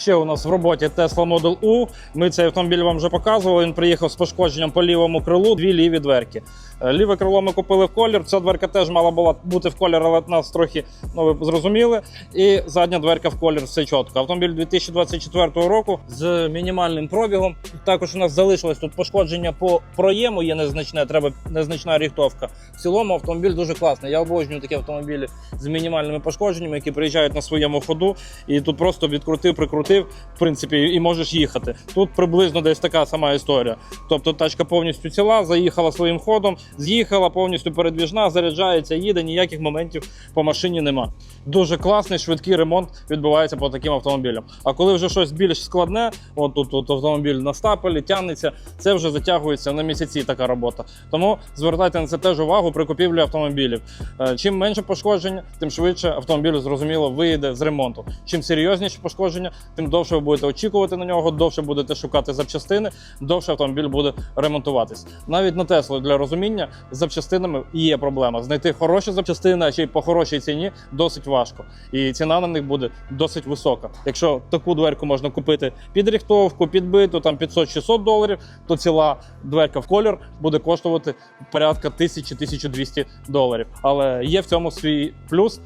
Ще у нас в роботі Tesla Model U. Ми цей автомобіль вам вже показували. Він приїхав з пошкодженням по лівому крилу, дві ліві дверки. Е, Ліве крило ми купили в колір. Ця дверка теж мала була бути в колір, але нас трохи ну, ви зрозуміли. І задня дверка в колір все чітко. Автомобіль 2024 року з мінімальним пробігом. Також у нас залишилось тут пошкодження по проєму. Є незначне, треба незначна ріхтовка. В цілому автомобіль дуже класний. Я обожнюю такі автомобілі з мінімальними пошкодженнями, які приїжджають на своєму ходу, і тут просто відкрутив, прикрутив, в принципі, і можеш їхати. Тут приблизно десь така сама історія. Тобто тачка повністю ціла, заїхала своїм ходом, з'їхала повністю передвіжна, заряджається, їде, ніяких моментів по машині нема. Дуже класний, швидкий ремонт відбувається по таким автомобілям. А коли вже щось більш складне, от тут, тут автомобіль на стапелі тягнеться, це вже затягується на місяці така робота. Тому звертайте на це теж увагу при купівлі автомобілів. Е, Чим менше пошкодження, тим швидше автомобіль зрозуміло виїде з ремонту. Чим серйозніші пошкодження, тим довше ви будете очікувати на нього, довше будете шукати запчастини, довше автомобіль буде ремонтуватись. Навіть на Теслу для розуміння з запчастинами є проблема. Знайти хороші запчастини, а ще й по хорошій ціні досить важко. І ціна на них буде досить висока. Якщо таку дверку можна купити під рихтовку, підбиту там 500-600 доларів, то ціла дверка в колір буде коштувати порядка 1000-1200 доларів. Але є в цьому свій плюс.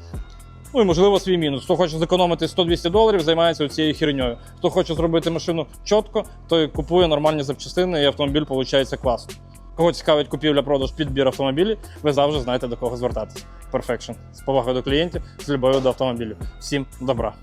Ну і можливо свій мінус. Хто хоче зекономити 100-200 доларів, займається цією херньою. Хто хоче зробити машину чітко, той купує нормальні запчастини, і автомобіль виходить класно. Кого цікавить купівля-продаж підбір автомобілів, ви завжди знаєте до кого звертатися. Perfection. З повагою до клієнтів, з любов'ю до автомобілів. Всім добра.